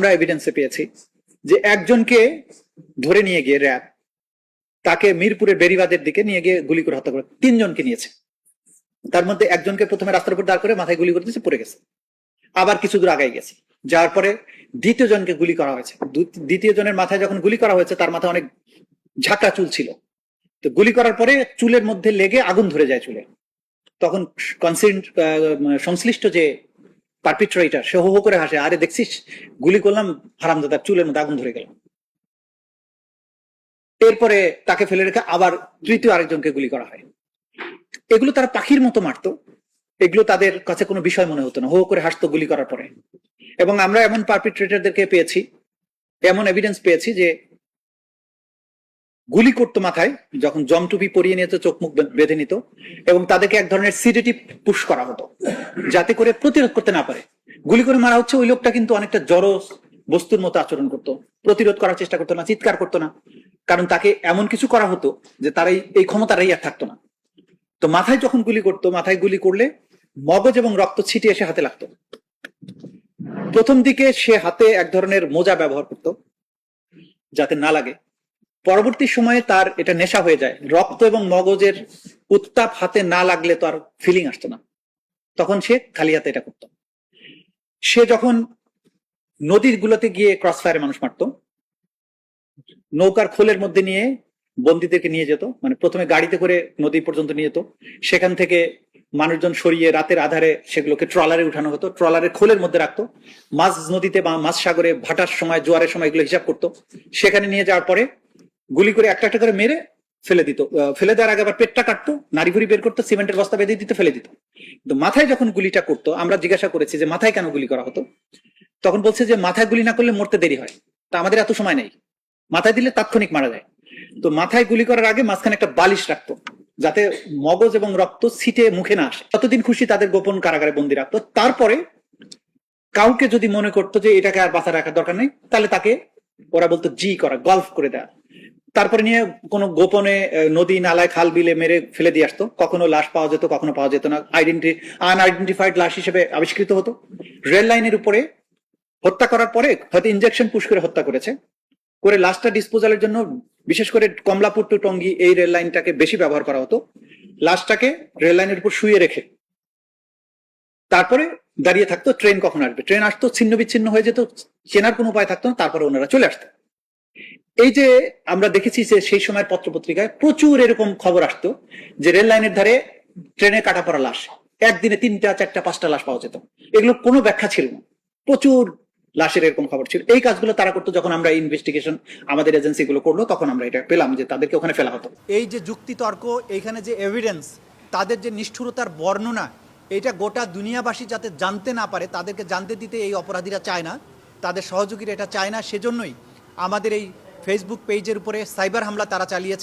আমরা এভিডেন্সে পেয়েছি যে একজনকে ধরে নিয়ে গিয়ে র্যাব তাকে মিরপুরের বেরিবাদের দিকে নিয়ে গিয়ে গুলি করে হত্যা করে, তিনজনকে নিয়েছে। তার মধ্যে একজনকে প্রথমে রাস্তার উপর দাঁড় করে মাথায় গুলি করে দিয়েছে, পড়ে গেছে। আবার কিছু দূর আগাই গেছে। যাওয়ার পরে দ্বিতীয় জনকে গুলি করা হয়েছে। দ্বিতীয় জনের মাথায় যখন গুলি করা হয়েছে, তার মাথায় অনেক ঝাঁকা চুল ছিল। তো গুলি করার পরে চুলের মধ্যে লেগে আগুন ধরে যায় চুলে। তখন কনসেন্ট সংশ্লিষ্ট যে পারপিট্রেটার সে হো করে হাসে, আরে দেখছিস? গুলি করলাম হারামদাদার চুলের মধ্যে আগুন ধরে গেল। এরপরে তাকে ফেলে রেখে আবার তৃতীয় আরেকজনকে গুলি করা হয়। এগুলো তারা পাখির মতো মারতো। এগুলো তাদের কাছে কোনো বিষয় মনে হতো না। হো করে হাসতো গুলি করার পরে। এবং আমরা এমন পারপিট্রেটারদেরকে পেয়েছি, এমন এভিডেন্স পেয়েছি যে গুলি করতো মাথায়, যখন জমটুপি পরিয়ে নিত চোখ মুখ বেঁধে নিত, এবং তাদেরকে এক ধরনের সিডেটিভ পুশ করা হতো, যাতে করে প্রতিরোধ করতে না পারে। গুলি করে মারা হচ্ছে, ওই লোকটা কিন্তু অনেকটা জড়ো বস্তুর মতো আচরণ করতো। প্রতিরোধ করার চেষ্টা করতো না, চিৎকার করতো না। কারণ তাকে এমন কিছু করা হতো যে তার এই- ক্ষমতাটাই আর থাকতো না। তো মাথায় যখন গুলি করতো, মাথায় গুলি করলে মগজ এবং রক্ত ছিটে এসে হাতে লাগতো। প্রথম দিকে সে হাতে এক ধরনের মোজা ব্যবহার করত, যাতে না লাগে। পরবর্তী সময়ে তার এটা নেশা হয়ে যায়। রক্ত এবং মগজের উত্তাপ হাতে না লাগলে তো আর ফিলিং আসতো না। তখন সে খালি হাতে এটা করত। সে যখন নদীর গুলোতে গিয়ে ক্রস ফায়ারে মানুষ মারতো, নৌকার খোলের মধ্যে নিয়ে বন্দীদেরকে নিয়ে যেত মানে প্রথমে গাড়িতে করে নদী পর্যন্ত নিয়ে যেত। সেখান থেকে মানুষজন সরিয়ে রাতের আধারে সেগুলোকে ট্রলারে উঠানো হতো। ট্রলারের খোলের মধ্যে রাখতো। মাছ নদীতে বা মাছ সাগরে ভাটার সময়, জোয়ারের সময় এগুলো হিসাব করতো। সেখানে নিয়ে যাওয়ার পরে গুলি করে একটা একটা করে মেরে ফেলে দিত। ফেলে দেওয়ার আগে আবার পেটটা কাটতো নারী ভুড়ি বের করতো, সিমেন্টের বস্তা বেঁধে দিতে, ফেলে দিত। কিন্তু মাথায় যখন গুলিটা করতো, আমরা জিজ্ঞাসা করেছি যে মাথায় কেন গুলি করা হতো? তখন বলছে যে মাথায় গুলি না করলে মরতে দেরি হয়। তা আমাদের এত সময় নেই। মাথায় দিলে তাৎক্ষণিক মারা যায়। তো মাথায় গুলি করার আগে মাঝখানে একটা বালিশ রাখতো, যাতে মগজ এবং রক্ত সিটে মুখে না আসে। ততদিন খুশি তাদের গোপন কারাগারে বন্দি রাখতো। তারপরে কাউকে যদি মনে করতো যে এটাকে আর বাঁচা রাখার দরকার নেই, তাহলে তাকে, ওরা বলতো, জি করা, গল্ফ করে দেয়া। তারপরে নিয়ে কোনো গোপনে নদী, নালায় খাল বিলে মেরে ফেলে দিয়ে আসতো। কখনো লাশ পাওয়া যেত, কখনো পাওয়া যেত না। আইডেন্টি আনআইডেন্টিফাইড লাশ হিসেবে আবিষ্কৃত হতো। রেল লাইনের উপরে হত্যা করার পরে হয়তো ইনজেকশন পুশ করে হত্যা করেছে। করে লাশটা ডিসপোজালের জন্য বিশেষ করে কমলাপুর টু টঙ্গী এই রেল লাইনটাকে বেশি ব্যবহার করা হতো। লাশটাকে রেল লাইনের উপর শুয়ে রেখে। তারপরে দাঁড়িয়ে থাকতো, ট্রেন কখন আসবে? ট্রেন আসতো ছিন্ন বিচ্ছিন্ন হয়ে যেত, চেনার কোনো উপায় থাকতো না, তারপরে ওনারা চলে আসতো এই যে আমরা দেখেছি যে সেই সময়ের পত্রপত্রিকায় প্রচুর এরকম খবর আসতো যে রেল লাইনের ধারে ট্রেনে কাটা পড়া লাশ, একদিনে তিনটা, চারটা, পাঁচটা লাশ পাওয়া যেত। এগুলো কোনো ব্যাখ্যা ছিল না। প্রচুর লাশের এরকম খবর ছিল। এই কাজগুলো তারা করতো যখন আমরা ইনভেস্টিগেশন আমাদের এজেন্সি গুলো করল, তখন আমরা এটা পেলাম যে তাদেরকে ওখানে ফেলা হতো। এই যে যুক্তিতর্ক, এইখানে যে এভিডেন্স তাদের যে নিষ্ঠুরতার বর্ণনা, এটা গোটা দুনিয়াবাসী যাতে জানতে না পারে, তাদেরকে জানতে দিতে এই অপরাধীরা চায় না। তাদের সহযোগীরা এটা চায় না। সেজন্যই আমাদের এই ফেসবুক পেজের উপরে সাইবার হামলা তারা চালিয়েছে।